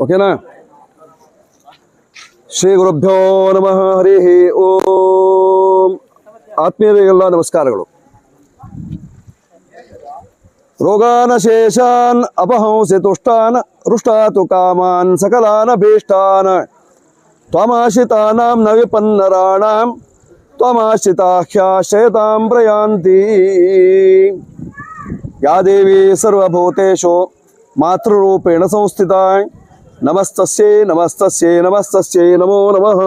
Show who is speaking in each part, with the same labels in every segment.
Speaker 1: ಓಕೆನಾ ಶ್ರೀ ಗುರುಭ್ಯೋ ನಮಃ ಹರಿ ಓಂ ಆತ್ಮೀಯರಿಗೆಲ್ಲ ನಮಸ್ಕಾರಗಳು ರೋಗಾನ ಶೇಷಾನ್ ಅಪಹಂಸಿ ತುಷ್ಟಾನ್ ರುಷ್ಟಾತು ಕಾಮಾನ್ ಸಕಲಾನ ಭೀಷ್ಟಾನ್ ತ್ವಮಾಶ್ರಿತಾನಾಂ ನ ವಿಪನ್ನರಾಣಾಂ ತ್ವಮಾಶ್ರಿತಾಹ್ಯಾಶ್ರಯತಾಂ ಪ್ರಯಾಂತಿ ಯಾ ದೇವಿ ಸರ್ವಭೂತೇಷು ಮಾತೃರೂಪೇಣ ಸಂಸ್ಥಿತ ನಮಸ್ತಸ್ಯೈ, ನಮಸ್ತಸ್ಯೇ ನಮಸ್ತಸ್ಯೇ ನಮೋ ನಮಃ.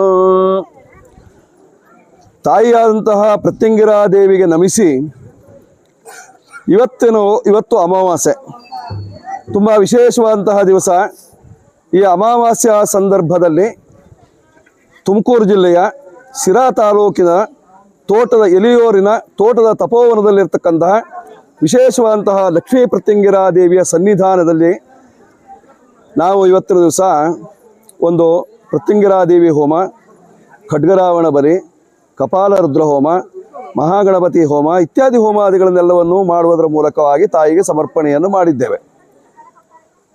Speaker 1: ತಾಯಿಯಾದಂತಹ ಪ್ರತ್ಯಂಗಿರಾ ದೇವಿಗೆ ನಮಿಸಿ ಇವತ್ತಿನ, ಇವತ್ತು ಅಮಾವಾಸ್ಯೆ. ತುಂಬ ವಿಶೇಷವಾದಂತಹ ದಿವಸ. ಈ ಅಮಾವಾಸ್ಯ ಸಂದರ್ಭದಲ್ಲಿ ತುಮಕೂರು ಜಿಲ್ಲೆಯ ಸಿರಾ ತಾಲೂಕಿನ ತೋಟದ ಎಲಿಯೋರಿನ, ತೋಟದ ತಪೋವನದಲ್ಲಿರ್ತಕ್ಕಂತಹ ವಿಶೇಷವಾದಂತಹ ಲಕ್ಷ್ಮೀ ಪ್ರತ್ಯಂಗಿರಾ ದೇವಿಯ ಸನ್ನಿಧಾನದಲ್ಲಿ ನಾವು ಇವತ್ತಿನ ದಿವಸ ಒಂದು ಮೃತ್ಯುಂಗಿರಾದೇವಿ ದೇವಿ ಹೋಮ, ಖಡ್ಗರಾವಣ ಬಲಿ ಕಪಾಲ ರುದ್ರ ಹೋಮ, ಮಹಾಗಣಪತಿ ಹೋಮ ಇತ್ಯಾದಿ ಹೋಮಾದಿಗಳನ್ನೆಲ್ಲವನ್ನು ಮಾಡುವುದರ ಮೂಲಕವಾಗಿ ತಾಯಿಗೆ ಸಮರ್ಪಣೆಯನ್ನು ಮಾಡಿದ್ದೇವೆ.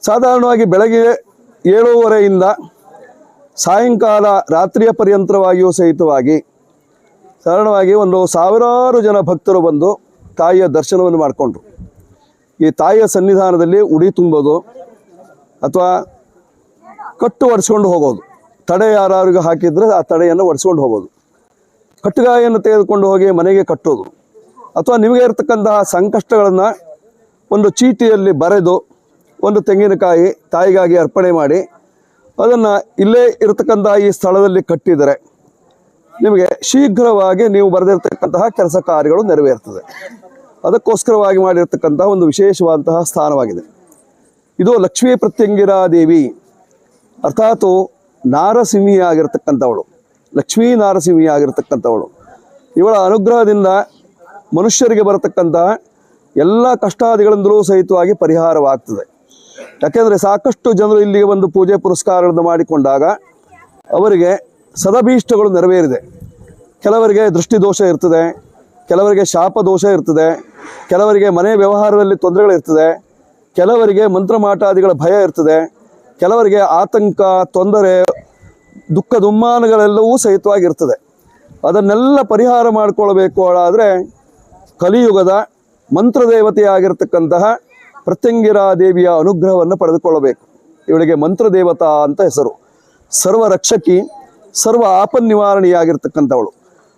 Speaker 1: ಸಾಧಾರಣವಾಗಿ ಬೆಳಗ್ಗೆ ಏಳೂವರೆಯಿಂದ ಸಾಯಂಕಾಲ ರಾತ್ರಿಯ ಪರ್ಯಂತರವಾಗಿಯೂ ಸಹಿತವಾಗಿ ಸಾಧಾರಣವಾಗಿ ಒಂದು ಸಾವಿರಾರು ಜನ ಭಕ್ತರು ಬಂದು ತಾಯಿಯ ದರ್ಶನವನ್ನು ಮಾಡಿಕೊಂಡ್ರು. ಈ ತಾಯಿಯ ಸನ್ನಿಧಾನದಲ್ಲಿ ಉಡಿ ತುಂಬೋದು. ಅಥವಾ ಕಟ್ಟು ಒಡಿಸ್ಕೊಂಡು ಹೋಗೋದು. ತಡೆ ಯಾರಿಗೂ ಹಾಕಿದ್ರೆ ಆ ತಡೆಯನ್ನು ಒಡಿಸ್ಕೊಂಡು ಹೋಗೋದು. ಕಟ್ಟುಗಾಯನ್ನು ತೆಗೆದುಕೊಂಡು ಹೋಗಿ ಮನೆಗೆ ಕಟ್ಟೋದು. ಅಥವಾ ನಿಮಗೆ ಇರತಕ್ಕಂತಹ ಸಂಕಷ್ಟಗಳನ್ನು ಒಂದು ಚೀಟಿಯಲ್ಲಿ ಬರೆದು ಒಂದು ತೆಂಗಿನಕಾಯಿ ತಾಯಿಗಾಗಿ ಅರ್ಪಣೆ ಮಾಡಿ ಅದನ್ನು ಇಲ್ಲೇ ಇರತಕ್ಕಂತಹ ಈ ಸ್ಥಳದಲ್ಲಿ ಕಟ್ಟಿದರೆ ನಿಮಗೆ ಶೀಘ್ರವಾಗಿ ನೀವು ಬರೆದಿರ್ತಕ್ಕಂತಹ ಕೆಲಸ ಕಾರ್ಯಗಳು ನೆರವೇರ್ತದೆ. ಅದಕ್ಕೋಸ್ಕರವಾಗಿ ಮಾಡಿರ್ತಕ್ಕಂತಹ ಒಂದು ವಿಶೇಷವಾದಂತಹ ಸ್ಥಾನವಾಗಿದೆ. ಇದು ಲಕ್ಷ್ಮೀ ಪ್ರತ್ಯಂಗಿರಾ ದೇವಿ. ಅರ್ಥಾತ್ ನಾರಸಿಂಹಿಯಾಗಿರ್ತಕ್ಕಂಥವಳು. ಲಕ್ಷ್ಮೀ ನಾರಸಿಂಹಿಯಾಗಿರ್ತಕ್ಕಂಥವಳು. ಇವಳ ಅನುಗ್ರಹದಿಂದ ಮನುಷ್ಯರಿಗೆ ಬರತಕ್ಕಂತಹ ಎಲ್ಲ ಕಷ್ಟಾದಿಗಳಿಂದಲೂ ಸಹಿತವಾಗಿ ಪರಿಹಾರವಾಗ್ತದೆ. ಯಾಕೆಂದರೆ ಸಾಕಷ್ಟು ಜನರು ಇಲ್ಲಿಗೆ ಬಂದು ಪೂಜೆ ಪುರಸ್ಕಾರಗಳನ್ನು ಮಾಡಿಕೊಂಡಾಗ ಅವರಿಗೆ ಸದಭೀಷ್ಟಗಳು ನೆರವೇರಿದೆ. ಕೆಲವರಿಗೆ ದೃಷ್ಟಿದೋಷ ಇರ್ತದೆ, ಕೆಲವರಿಗೆ ಶಾಪ ದೋಷ ಇರ್ತದೆ, ಕೆಲವರಿಗೆ ಮನೆ ವ್ಯವಹಾರದಲ್ಲಿ ತೊಂದರೆಗಳಿರ್ತದೆ ಕೆಲವರಿಗೆ ಮಂತ್ರ ಮಾಟಾದಿಗಳ ಭಯ ಇರ್ತದೆ, ಕೆಲವರಿಗೆ ಆತಂಕ, ತೊಂದರೆ, ದುಃಖ ದುಮ್ಮಾನಗಳೆಲ್ಲವೂ ಸಹಿತವಾಗಿರ್ತದೆ. ಅದನ್ನೆಲ್ಲ ಪರಿಹಾರ ಮಾಡಿಕೊಳ್ಬೇಕು ಆದರೆ ಕಲಿಯುಗದ ಮಂತ್ರದೇವತೆಯಾಗಿರ್ತಕ್ಕಂತಹ ಪ್ರತ್ಯಂಗಿರಾ ದೇವಿಯ ಅನುಗ್ರಹವನ್ನು ಪಡೆದುಕೊಳ್ಳಬೇಕು. ಇವಳಿಗೆ ಮಂತ್ರದೇವತಾ ಅಂತ ಹೆಸರು. ಸರ್ವ ರಕ್ಷಕಿ ಸರ್ವ ಆಪನ್ ನಿವಾರಣೆಯಾಗಿರ್ತಕ್ಕಂಥವಳು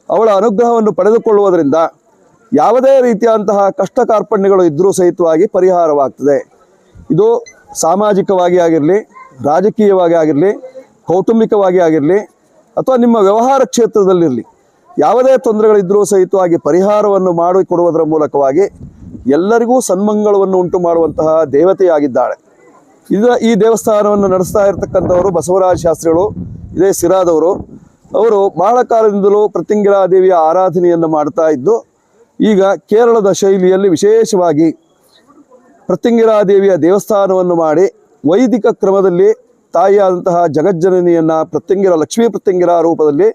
Speaker 1: ಅವಳ ಅನುಗ್ರಹವನ್ನು ಪಡೆದುಕೊಳ್ಳುವುದರಿಂದ ಯಾವುದೇ ರೀತಿಯಾದಂತಹ ಕಷ್ಟ ಕಾರ್ಪಣ್ಯಗಳು ಇದ್ದರೂ ಸಹಿತವಾಗಿ ಪರಿಹಾರವಾಗ್ತದೆ. ಇದು ಸಾಮಾಜಿಕವಾಗಿ ಆಗಿರಲಿ, ರಾಜಕೀಯವಾಗಿ ಆಗಿರಲಿ, ಕೌಟುಂಬಿಕವಾಗಿ ಆಗಿರಲಿ, ಅಥವಾ ನಿಮ್ಮ ವ್ಯವಹಾರ ಕ್ಷೇತ್ರದಲ್ಲಿರಲಿ, ಯಾವುದೇ ತೊಂದರೆಗಳಿದ್ದರೂ ಸಹಿತವಾಗಿ ಪರಿಹಾರವನ್ನು ಮಾಡಿಕೊಡುವುದರ ಮೂಲಕವಾಗಿ ಎಲ್ಲರಿಗೂ ಸನ್ಮಂಗಳವನ್ನು ಉಂಟು ಮಾಡುವಂತಹ ದೇವತೆಯಾಗಿದ್ದಾಳೆ. ಇದು, ಈ ದೇವಸ್ಥಾನವನ್ನು ನಡೆಸ್ತಾ ಇರತಕ್ಕಂಥವರು ಬಸವರಾಜ ಶಾಸ್ತ್ರಿಗಳು, ಇದೇ ಸಿರಾದವರು. ಅವರು ಬಹಳ ಕಾಲದಿಂದಲೂ ಪ್ರತಿಂಗಿರಾದೇವಿಯ ಆರಾಧನೆಯನ್ನು ಮಾಡ್ತಾ ಇದ್ದು ಈಗ ಕೇರಳದ ಶೈಲಿಯಲ್ಲಿ ವಿಶೇಷವಾಗಿ ಪ್ರತ್ಯಂಗಿರಾದೇವಿಯ ದೇವಸ್ಥಾನವನ್ನು ಮಾಡಿ ವೈದಿಕ ಕ್ರಮದಲ್ಲಿ ತಾಯಿಯಾದಂತಹ ಜಗಜ್ಜನನಿಯನ್ನು ಪ್ರತ್ಯಂಗಿರ ಲಕ್ಷ್ಮೀ ಪ್ರತ್ಯಂಗಿರ ರೂಪದಲ್ಲಿ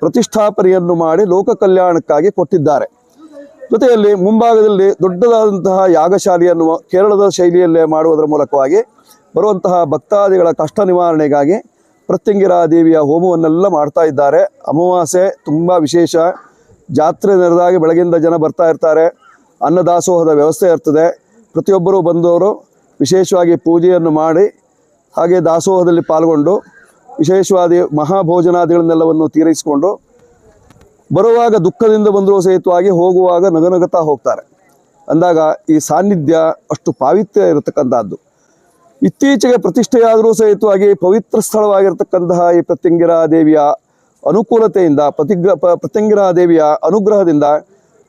Speaker 1: ಪ್ರತಿಷ್ಠಾಪನೆಯನ್ನು ಮಾಡಿ ಲೋಕ ಕಲ್ಯಾಣಕ್ಕಾಗಿ ಕೊಟ್ಟಿದ್ದಾರೆ. ಜೊತೆಯಲ್ಲಿ ಮುಂಭಾಗದಲ್ಲಿ ದೊಡ್ಡದಾದಂತಹ ಯಾಗಶಾಲೆಯನ್ನು ಕೇರಳದ ಶೈಲಿಯಲ್ಲೇ ಮಾಡುವುದರ ಮೂಲಕವಾಗಿ ಬರುವಂತಹ ಭಕ್ತಾದಿಗಳ ಕಷ್ಟ ನಿವಾರಣೆಗಾಗಿ ಪ್ರತ್ಯಂಗಿರಾ ದೇವಿಯ ಹೋಮವನ್ನೆಲ್ಲ ಮಾಡ್ತಾ ಇದ್ದಾರೆ. ಅಮಾವಾಸ್ಯೆ ತುಂಬ ವಿಶೇಷ. ಜಾತ್ರೆ ನೆರೆದಾಗಿ ಬೆಳಗಿಂದ ಜನ ಬರ್ತಾ ಇರ್ತಾರೆ, ಅನ್ನದಾಸೋಹದ ವ್ಯವಸ್ಥೆ ಇರ್ತದೆ. ಪ್ರತಿಯೊಬ್ಬರು ಬಂದವರು ವಿಶೇಷವಾಗಿ ಪೂಜೆಯನ್ನು ಮಾಡಿ ಹಾಗೆ ದಾಸೋಹದಲ್ಲಿ ಪಾಲ್ಗೊಂಡು ವಿಶೇಷವಾದಿ ಮಹಾಭೋಜನಾದಿಗಳನ್ನೆಲ್ಲವನ್ನು ತೀರಿಸಿಕೊಂಡು ಬರುವಾಗ ದುಃಖದಿಂದ ಬಂದರೂ ಸಹಿತವಾಗಿ ಹೋಗುವಾಗ ನಗನಗುತ್ತಾ ಹೋಗ್ತಾರೆ. ಅಂದಾಗ ಈ ಸಾನ್ನಿಧ್ಯ ಅಷ್ಟು ಪಾವಿತ್ರ್ಯ ಇರತಕ್ಕಂಥದ್ದು. ಇತ್ತೀಚೆಗೆ ಪ್ರತಿಷ್ಠೆಯಾದರೂ ಸಹಿತವಾಗಿ ಪವಿತ್ರ ಸ್ಥಳವಾಗಿರ್ತಕ್ಕಂತಹ ಈ ಪ್ರತ್ಯಂಗಿರಾ ದೇವಿಯ ಅನುಕೂಲತೆಯಿಂದ ಪ್ರತಿಗ್ರ ಪ್ರತ್ಯಂಗಿರಾ ದೇವಿಯ ಅನುಗ್ರಹದಿಂದ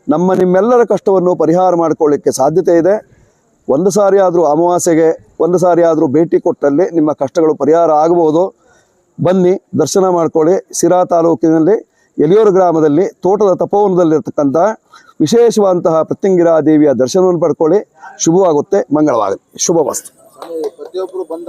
Speaker 1: ನಮ್ಮ ನಿಮ್ಮೆಲ್ಲರ ಕಷ್ಟವನ್ನು ಪರಿಹಾರ ಮಾಡಿಕೊಳ್ಳಿಕ್ಕೆ ಸಾಧ್ಯತೆ ಇದೆ. ಒಂದು ಸಾರಿ ಆದರೂ ಅಮಾವಾಸ್ಯೆಗೆ ಒಂದು ಸಾರಿ ಆದರೂ ಭೇಟಿ ಕೊಟ್ಟಲ್ಲಿ ನಿಮ್ಮ ಕಷ್ಟಗಳು ಪರಿಹಾರ ಆಗಬಹುದು. ಬನ್ನಿ, ದರ್ಶನ ಮಾಡಿಕೊಳ್ಳಿ. ಸಿರಾ ತಾಲೂಕಿನಲ್ಲಿ ಎಲಿಯೂರು ಗ್ರಾಮದಲ್ಲಿ ತೋಟದ ತಪೋವನದಲ್ಲಿರ್ತಕ್ಕಂಥ ವಿಶೇಷವಾದಂತಹ ಪ್ರತ್ಯಂಗಿರಾ ದೇವಿಯ ದರ್ಶನವನ್ನು ಪಡ್ಕೊಳ್ಳಿ. ಶುಭವಾಗುತ್ತೆ.
Speaker 2: ಪ್ರತಿಯೊಬ್ಬರು ಬಂದ